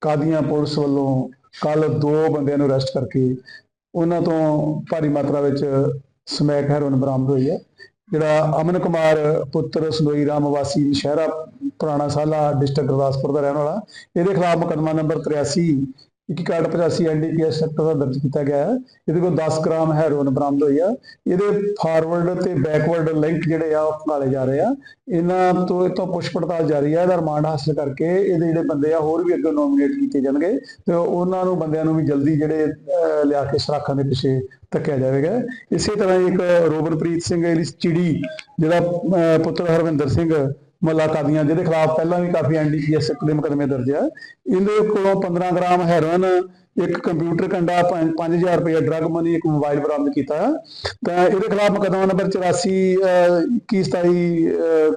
ਕਾਦੀਆਂ police ਵੱਲੋਂ ਕੱਲ ਦੋ ਬੰਦਿਆਂ ਨੂੰ ਅਰੈਸਟ ਕਰਕੇ ਉਹਨਾਂ ਤੋਂ ਭਾਰੀ ਮਾਤਰਾ ਵਿੱਚ ਸਮੈਕ ਹੈਰੋਇਨ ਬਰਾਮਦ ਹੋਈ ਹੈ। ਜਿਹੜਾ ਅਮਨ ਕੁਮਾਰ ਪੁੱਤਰ ਸੰਦੋਈ ਰਾਮ ਵਾਸੀ ਸ਼ਹਿਰਾ ਪੁਰਾਣਾ ਸਾਲਾ ਡਿਸਟ੍ਰਿਕਟ ਗੁਰਦਾਸਪੁਰ ਦਾ ਰਹਿਣ ਵਾਲਾ, ਇਹਦੇ ਖਿਲਾਫ ਮੁਕੱਦਮਾ ਨੰਬਰ 83 6185 ਐਨਡੀਪੀਐਸ ਸੈਕਟਰ ਦਾ ਦਰਜ ਕੀਤਾ ਗਿਆ ਹੈ। ਇਹਦੇ ਕੋਲ 10 ਗ੍ਰਾਮ ਹੈਰੋਇਨ ਬਰਾਮਦ ਹੋਈ ਆ। ਇਹਦੇ ਫਾਰਵਰਡ ਤੇ ਬੈਕਵਰਡ ਲਿੰਕ ਜਿਹੜੇ ਆ ਉਹ ਨਾਲੇ ਜਾ ਰਹੇ ਆ। ਇਹਨਾਂ ਤੋਂ ਇਹ ਤੋਂ ਪੁੱਛ ਪੜਤਾਲ ਜਾਰੀ ਆ। ਇਹਦਾ ਰਿਮਾਂਡ ਹਾਸਲ ਕਰਕੇ ਇਹਦੇ ਜਿਹੜੇ ਬੰਦੇ ਆ ਹੋਰ ਵੀ ਅੱਗੇ ਨੋਮੀਨੇਟ ਕੀਤੇ ਜਾਣਗੇ ਤੇ ਉਹਨਾਂ ਨੂੰ ਬੰਦਿਆਂ ਨੂੰ ਵੀ ਜਲਦੀ ਜਿਹੜੇ ਲਿਆ ਕੇ ਸਰਾਖਾਂ ਦੇ ਪਿੱਛੇ ਧੱਕਿਆ ਜਾਵੇਗਾ। ਇਸੇ ਤਰ੍ਹਾਂ ਹੀ ਇੱਕ ਰੋਬਨਪ੍ਰੀਤ ਸਿੰਘ ਚਿੜੀ ਜਿਹੜਾ ਅਹ, ਪੁੱਤਰ ਹਰਵਿੰਦਰ ਸਿੰਘ ਮੱਲਾ ਕਾਦੀਆਂ ਜਿਹਦੇ ਖਿਲਾਫ ਪਹਿਲਾਂ ਵੀ ਕਾਫੀ ਐਨਡੀਪੀਐਸ ਦੇ ਮੁਕੱਦਮੇ ਦਰਜ ਆ। ਇਹਦੇ ਕੋਲੋਂ 15 ਗ੍ਰਾਮ ਹੈਰੋਇਨ, ਇੱਕ ਕੰਪਿਊਟਰ ਕੰਡਾ 5000 ਰੁਪਏ ਡਰਗ ਮਨੀ, ਇੱਕ ਮੋਬਾਈਲ ਬਰਾਮਦ ਕੀਤਾ। ਤਾਂ ਇਹਦੇ ਖਿਲਾਫ ਮੁਕੱਦਮਾ ਨੰਬਰ 84 21 27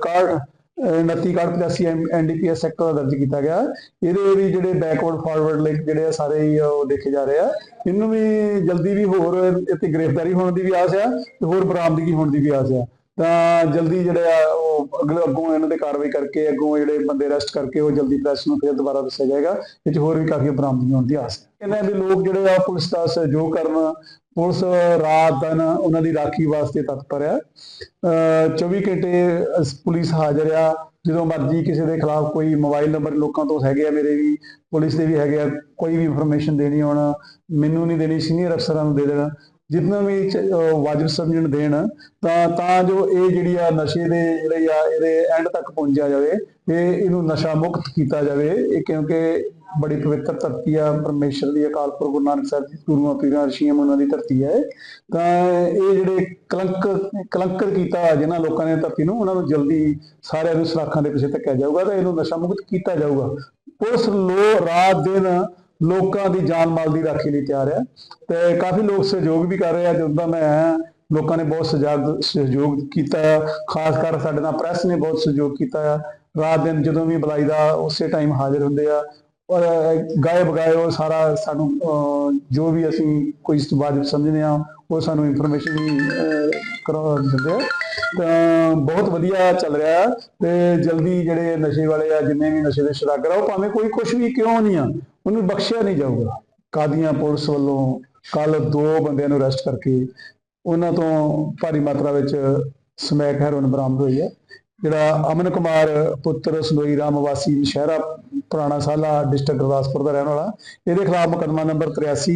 ਕਾਰਡ 29 ਕਾਰਡ 85 ਐਨਡੀਪੀਐਸ ਸੈਕਟਰ ਦਾ ਦਰਜ ਕੀਤਾ ਗਿਆ। ਇਹਦੇ ਵੀ ਜਿਹੜੇ ਬੈਕਵਰਡ ਫਾਰਵਰਡ ਲਿੰਕ ਜਿਹੜੇ ਆ ਸਾਰੇ ਹੀ ਉਹ ਦੇਖੇ ਜਾ ਰਹੇ ਆ। ਇਹਨੂੰ ਵੀ ਜਲਦੀ ਵੀ ਹੋਰ ਇੱਥੇ ਗ੍ਰਿਫਤਾਰੀ ਹੋਣ ਦੀ ਵੀ ਆਸ ਆ ਤੇ ਹੋਰ ਬਰਾਮਦਗੀ ਹੋਣ ਦੀ ਵੀ ਆਸ ਆ। ਤਾਂ ਜਲਦੀ ਜਿਹੜੇ ਆ, ਉਹ ਅਗਲੇ ਅੱਗੋਂ ਇਹਨਾਂ ਤੇ ਕਾਰਵਾਈ ਕਰਕੇ, ਅੱਗੋਂ ਜਿਹੜੇ ਬੰਦੇ ਅਰੈਸਟ ਕਰਕੇ ਉਹ ਜਲਦੀ ਪ੍ਰੈਸ ਨੂੰ ਫਿਰ ਦੁਬਾਰਾ ਦੱਸਿਆ ਜਾਏਗਾ, ਇਹ 'ਚ ਹੋਰ ਵੀ ਕਾਫੀ ਬਰਾਮਦਗੀ ਹੋਣ ਦੀ ਆਸ ਹੈ। ਇਹਨਾਂ ਦੇ ਲੋਕ ਜਿਹੜੇ ਆ, ਪੁਲਿਸ ਦਾ ਸਹਿਯੋਗ ਕਰਨ, ਪੁਲਿਸ ਰਾਤ ਦਿਨ ਉਹਨਾਂ ਦੀ ਰਾਖੀ ਵਾਸਤੇ ਤਤਪਰ ਆ ਅਹ 24 ਘੰਟੇ ਪੁਲਿਸ ਹਾਜ਼ਰ ਆ, ਜਦੋਂ ਮਰਜ਼ੀ ਕਿਸੇ ਦੇ ਖਿਲਾਫ ਕੋਈ ਮੋਬਾਈਲ ਨੰਬਰ ਲੋਕਾਂ ਤੋਂ ਹੈਗੇ ਆ, ਮੇਰੇ ਵੀ ਪੁਲਿਸ ਦੇ ਵੀ ਹੈਗੇ ਆ, ਕੋਈ ਵੀ ਇਨਫੋਰਮੇਸ਼ਨ ਦੇਣੀ ਹੋਣ, ਮੈਨੂੰ ਨਹੀਂ ਦੇਣੀ ਸੀਨੀਅਰ ਅਫਸਰਾਂ ਨੂੰ ਦੇ ਦੇਣਾ ਜਿੰਨਾ ਵੀ ਵਾਜਬ ਸਮਝਣ ਦੇਣ, ਤਾਂ ਤਾਂ ਜੋ ਇਹ ਜਿਹੜੀ ਆ ਨਸ਼ੇ ਦੇ ਜਿਹੜੇ ਆ, ਇਹਦੇ ਐਂਡ ਤੱਕ ਪਹੁੰਚਿਆ ਜਾਵੇ, ਤੇ ਇਹਨੂੰ ਨਸ਼ਾ ਮੁਕਤ ਕੀਤਾ ਜਾਵੇ। ਇਹ ਕਿਉਂਕਿ ਬੜੀ ਪਵਿੱਤਰ ਧਰਤੀ ਆ, ਪਰਮੇਸ਼ਰ ਦੀ ਅਕਾਲ ਪੁਰਖ ਗੁਰੂ ਨਾਨਕ ਸਾਹਿਬ ਜੀ ਗੁਰੂਆਂ ਪੀਰਾਂ ਰਸ਼ੀਆਂ ਉਹਨਾਂ ਦੀ ਧਰਤੀ ਹੈ। ਤਾਂ ਇਹ ਜਿਹੜੇ ਕਲੰਕ, ਕਲੰਕਰ ਕੀਤਾ ਜਿਨ੍ਹਾਂ ਲੋਕਾਂ ਨੇ ਧਰਤੀ ਨੂੰ, ਉਹਨਾਂ ਨੂੰ ਜਲਦੀ ਸਾਰਿਆਂ ਨੂੰ ਸਰਾਖਾਂ ਦੇ ਪਿੱਛੇ ਧੱਕਿਆ ਜਾਊਗਾ ਤਾਂ ਇਹਨੂੰ ਨਸ਼ਾ ਮੁਕਤ ਕੀਤਾ ਜਾਊਗਾ। ਉਸ ਲੋ ਰਾਤ ਦਿਨ ਲੋਕਾਂ ਦੀ ਜਾਨ ਮਾਲ ਦੀ ਰਾਖੀ ਲਈ ਤਿਆਰ ਹੈ ਤੇ ਕਾਫੀ ਲੋਕ ਸਹਿਯੋਗ ਵੀ ਕਰ ਰਹੇ ਆ ਜਦੋਂ ਦਾ ਮੈਂ ਆਇਆ ਲੋਕਾਂ ਨੇ ਬਹੁਤ ਸਹਿਯੋਗ ਸਹਿਯੋਗ ਕੀਤਾ ਆ ਖਾਸ ਕਰ ਸਾਡੇ ਨਾਲ ਪ੍ਰੈਸ ਨੇ ਬਹੁਤ ਸਹਿਯੋਗ ਕੀਤਾ ਆ। ਰਾਤ ਦਿਨ ਜਦੋਂ ਵੀ ਬੁਲਾਈ ਦਾ ਉਸੇ ਟਾਈਮ ਹਾਜ਼ਰ ਹੁੰਦੇ ਆ। ਔਰ ਗਾਇਬ ਗਾਏ ਉਹ ਸਾਰਾ ਸਾਨੂੰ ਅਹ, ਜੋ ਵੀ ਅਸੀਂ ਕੋਈ ਵਾਜਬ ਸਮਝਦੇ ਆ ਉਹ ਸਾਨੂੰ ਇਨਫੋਰਮੇਸ਼ਨ ਕਰਾ ਦਿੰਦੇ ਤਾਂ ਬਹੁਤ ਵਧੀਆ ਚੱਲ ਰਿਹਾ ਤੇ ਜਲਦੀ ਜਿਹੜੇ ਨਸ਼ੇ ਵਾਲੇ ਆ ਜਿੰਨੇ ਵੀ ਨਸ਼ੇ ਦੇ ਸ਼ਰਾਗਰ ਆ ਉਹ ਭਾਵੇਂ ਕੋਈ ਕੁਝ ਵੀ ਕਿਉਂ ਨਹੀਂ ਆ ਉਹਨੂੰ ਬਖਸ਼ਿਆ ਨਹੀਂ ਜਾਊਗਾ। ਕਾਦੀਆਂ ਪੁਲਿਸ ਵੱਲੋਂ ਕੱਲ ਦੋ ਬੰਦਿਆਂ ਨੂੰ ਅਰੈਸਟ ਕਰਕੇ ਉਹਨਾਂ ਤੋਂ ਭਾਰੀ ਮਾਤਰਾ ਵਿੱਚ ਸਮੈਕ ਹੈਰੋਇਨ ਬਰਾਮਦ ਹੋਈ ਹੈ। ਜਿਹੜਾ ਅਮਨ ਕੁਮਾਰ ਪੁੱਤਰ ਸੰਦੋਈ ਰਾਮ ਵਾਸੀ ਸ਼ਹਿਰਾ ਪੁਰਾਣਾ ਸਾਲਾ ਡਿਸਟ੍ਰਿਕਟ ਗੁਰਦਾਸਪੁਰ ਦਾ ਰਹਿਣ ਵਾਲਾ, ਇਹਦੇ ਖਿਲਾਫ ਮੁਕੱਦਮਾ ਨੰਬਰ 83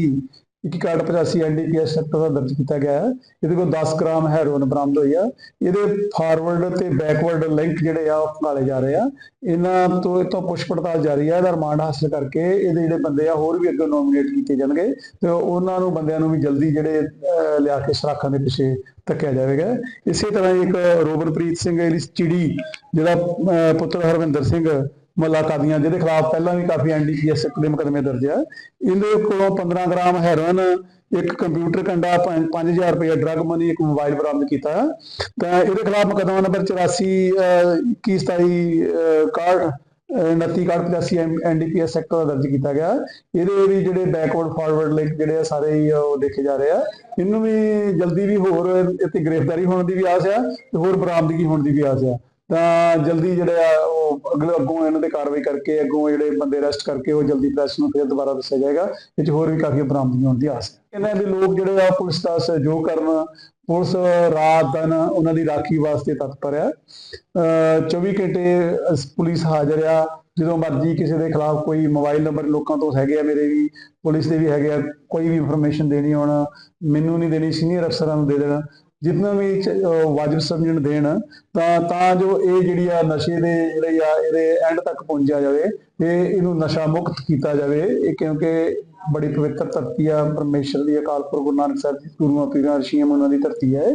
6185 ਐਨਡੀਪੀਐਸ ਸੈਕਟਰ ਦਾ ਦਰਜ ਕੀਤਾ ਗਿਆ ਹੈ। ਇਹਦੇ ਕੋਲ 10 ਗ੍ਰਾਮ ਹੈਰੋਇਨ ਬਰਾਮਦ ਹੋਈ ਆ। ਇਹਦੇ ਫਾਰਵਰਡ ਤੇ ਬੈਕਵਰਡ ਲਿੰਕ ਜਿਹੜੇ ਆ ਉਹ ਨਾਲੇ ਜਾ ਰਹੇ ਆ। ਇਹਨਾਂ ਤੋਂ ਇਹ ਤੋਂ ਪੁੱਛ ਪੜਤਾਲ ਜਾਰੀ ਆ। ਇਹਦਾ ਰਿਮਾਂਡ ਹਾਸਲ ਕਰਕੇ ਇਹਦੇ ਜਿਹੜੇ ਬੰਦੇ ਆ ਹੋਰ ਵੀ ਅੱਗੇ ਨੋਮੀਨੇਟ ਕੀਤੇ ਜਾਣਗੇ ਤੇ ਉਹਨਾਂ ਨੂੰ ਬੰਦਿਆਂ ਨੂੰ ਵੀ ਜਲਦੀ ਜਿਹੜੇ ਲਿਆ ਕੇ ਸਰਾਖਾਂ ਦੇ ਪਿੱਛੇ ਧੱਕਿਆ ਜਾਵੇਗਾ। ਇਸੇ ਤਰ੍ਹਾਂ ਹੀ ਇੱਕ ਰੋਬਨਪ੍ਰੀਤ ਸਿੰਘ ਐਲਿਸ ਚਿੜੀ ਜਿਹੜਾ ਅਹ, ਪੁੱਤਰ ਹਰਵਿੰਦਰ ਸਿੰਘ ਮੱਲਾ ਕਾਦੀਆਂ ਜਿਹਦੇ ਖਿਲਾਫ ਪਹਿਲਾਂ ਵੀ ਕਾਫੀ ਐਨਡੀਪੀਐਸ ਦੇ ਮੁਕੱਦਮੇ ਦਰਜ ਆ। ਇਹਦੇ ਕੋਲੋਂ 15 ਗ੍ਰਾਮ ਹੈਰੋਇਨ ਇੱਕ ਕੰਪਿਊਟਰ ਕੰਡਾ 5000 ਰੁਪਏ ਡਰਗ ਮਨੀ ਇੱਕ ਮੋਬਾਈਲ ਬਰਾਮਦ ਕੀਤਾ। ਤਾਂ ਇਹਦੇ ਖਿਲਾਫ ਮੁਕੱਦਮਾ ਨੰਬਰ 84 ਅਹ, 21 27 ਕਾਰਡ 29 ਕਾਰਡ 85 ਐਨਡੀਪੀਐਸ ਸੈਕਟਰ ਦਾ ਦਰਜ ਕੀਤਾ ਗਿਆ। ਇਹਦੇ ਵੀ ਜਿਹੜੇ ਬੈਕਵਰਡ ਫਾਰਵਰਡ ਲਿੰਕ ਜਿਹੜੇ ਆ ਸਾਰੇ ਹੀ ਉਹ ਦੇਖੇ ਜਾ ਰਹੇ ਆ। ਇਹਨੂੰ ਵੀ ਜਲਦੀ ਵੀ ਹੋਰ ਇੱਥੇ ਗ੍ਰਿਫਤਾਰੀ ਹੋਣ ਦੀ ਵੀ ਆਸ ਆ ਤੇ ਹੋਰ ਬਰਾਮਦਗੀ ਹੋਣ ਦੀ ਵੀ ਆਸ ਆ। ਤਾਂ ਜਲਦੀ ਜਿਹੜੇ ਆ, ਉਹ ਅਗਲੇ ਅੱਗੋਂ ਇਹਨਾਂ ਤੇ ਕਾਰਵਾਈ ਕਰਕੇ, ਅੱਗੋਂ ਜਿਹੜੇ ਬੰਦੇ ਅਰੈਸਟ ਕਰਕੇ ਉਹ ਜਲਦੀ ਪ੍ਰੈਸ ਨੂੰ ਫਿਰ ਦੁਬਾਰਾ ਦੱਸਿਆ ਜਾਏਗਾ ਇਹ 'ਚ ਹੋਰ ਵੀ ਕਾਫੀ ਬਰਾਮਦਗੀ ਹੋਣ ਦੀ ਆਸ ਹੈ। ਇਹਨਾਂ ਦੇ ਲੋਕ ਜਿਹੜੇ ਆ, ਪੁਲਿਸ ਦਾ ਸਹਿਯੋਗ ਕਰਨ, ਪੁਲਿਸ ਰਾਤ ਦਿਨ ਉਹਨਾਂ ਦੀ ਰਾਖੀ ਵਾਸਤੇ ਤਤਪਰ ਆ ਅਹ 24 ਘੰਟੇ ਪੁਲਿਸ ਹਾਜ਼ਰ ਆ, ਜਦੋਂ ਮਰਜ਼ੀ ਕਿਸੇ ਦੇ ਖਿਲਾਫ ਕੋਈ ਮੋਬਾਈਲ ਨੰਬਰ ਲੋਕਾਂ ਤੋਂ ਹੈਗੇ ਆ, ਮੇਰੇ ਵੀ ਪੁਲਿਸ ਦੇ ਵੀ ਹੈਗੇ ਆ, ਕੋਈ ਵੀ ਇਨਫੋਰਮੇਸ਼ਨ ਦੇਣੀ ਹੋਣ, ਮੈਨੂੰ ਨਹੀਂ ਦੇਣੀ ਸੀਨੀਅਰ ਅਫਸਰਾਂ ਨੂੰ ਦੇ ਦੇਣਾ ਜਿੰਨਾ ਵੀ ਵਾਜਬ ਸਮਝਣ ਦੇਣ, ਤਾਂ ਤਾਂ ਜੋ ਇਹ ਜਿਹੜੀ ਆ ਨਸ਼ੇ ਦੇ ਜਿਹੜੇ ਆ, ਇਹਦੇ ਐਂਡ ਤੱਕ ਪਹੁੰਚਿਆ ਜਾਵੇ ਤੇ ਇਹਨੂੰ ਨਸ਼ਾ ਮੁਕਤ ਕੀਤਾ ਜਾਵੇ। ਇਹ ਕਿਉਂਕਿ ਬੜੀ ਪਵਿੱਤਰ ਧਰਤੀ ਆ, ਪਰਮੇਸ਼ਰ ਦੀ ਅਕਾਲ ਪੁਰਖ ਗੁਰੂ ਨਾਨਕ ਸਾਹਿਬ ਜੀ ਗੁਰੂਆਂ ਪੀਰਾਂ ਰਸ਼ੀਆਂ ਉਹਨਾਂ ਦੀ ਧਰਤੀ ਹੈ।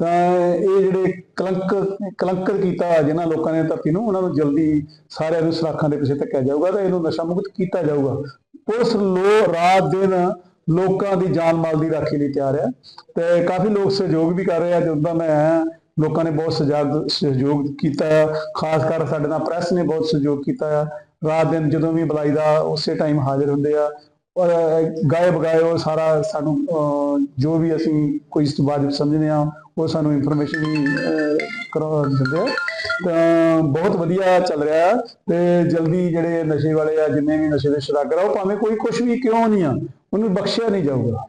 ਤਾਂ ਇਹ ਜਿਹੜੇ ਕਲੰਕ, ਕਲੰਕਰ ਕੀਤਾ ਜਿਨ੍ਹਾਂ ਲੋਕਾਂ ਨੇ ਧਰਤੀ ਨੂੰ, ਉਹਨਾਂ ਨੂੰ ਜਲਦੀ ਸਾਰਿਆਂ ਨੂੰ ਸਰਾਖਾਂ ਦੇ ਪਿੱਛੇ ਧੱਕਿਆ ਜਾਊਗਾ ਤਾਂ ਇਹਨੂੰ ਨਸ਼ਾ ਮੁਕਤ ਕੀਤਾ ਜਾਊਗਾ। ਪੁਲਿਸ ਲੋ ਰਾਤ ਦਿਨ ਲੋਕਾਂ ਦੀ ਜਾਨ ਮਾਲ ਦੀ ਰਾਖੀ ਲਈ ਤਿਆਰ ਹੈ ਤੇ ਕਾਫੀ ਲੋਕ ਸਹਿਯੋਗ ਵੀ ਕਰ ਰਹੇ ਆ ਜਦੋਂ ਦਾ ਮੈਂ ਆਇਆ ਲੋਕਾਂ ਨੇ ਬਹੁਤ ਸਹਿਯੋਗ ਸਹਿਯੋਗ ਕੀਤਾ ਖਾਸ ਕਰ ਸਾਡੇ ਨਾਲ ਪ੍ਰੈਸ ਨੇ ਬਹੁਤ ਸਹਿਯੋਗ ਕੀਤਾ ਆ। ਰਾਤ ਦਿਨ ਜਦੋਂ ਵੀ ਬੁਲਾਈ ਦਾ ਉਸੇ ਟਾਈਮ ਹਾਜ਼ਰ ਹੁੰਦੇ ਆ। ਔਰ ਗਾਏ ਬਗਾਏ ਉਹ ਸਾਰਾ ਸਾਨੂੰ ਅਹ, ਜੋ ਵੀ ਅਸੀਂ ਕੋਈ ਵਾਜਬ ਸਮਝਦੇ ਆ ਉਹ ਸਾਨੂੰ ਇਨਫੋਰਮੇਸ਼ਨ ਕਰਵਾ ਦਿੰਦੇ ਆ। ਤਾਂ ਬਹੁਤ ਵਧੀਆ ਚੱਲ ਰਿਹਾ ਤੇ ਜਲਦੀ ਜਿਹੜੇ ਨਸ਼ੇ ਵਾਲੇ ਆ ਜਿੰਨੇ ਵੀ ਨਸ਼ੇ ਦੇ ਸ਼ਰਾਕਰ ਆ ਉਹ ਭਾਵੇਂ ਕੋਈ ਕੁਝ ਵੀ ਕਿਉਂ ਨਹੀਂ ਆ ਉਹਨੂੰ ਬਖਸ਼ਿਆ ਨਹੀਂ ਜਾਊਗਾ।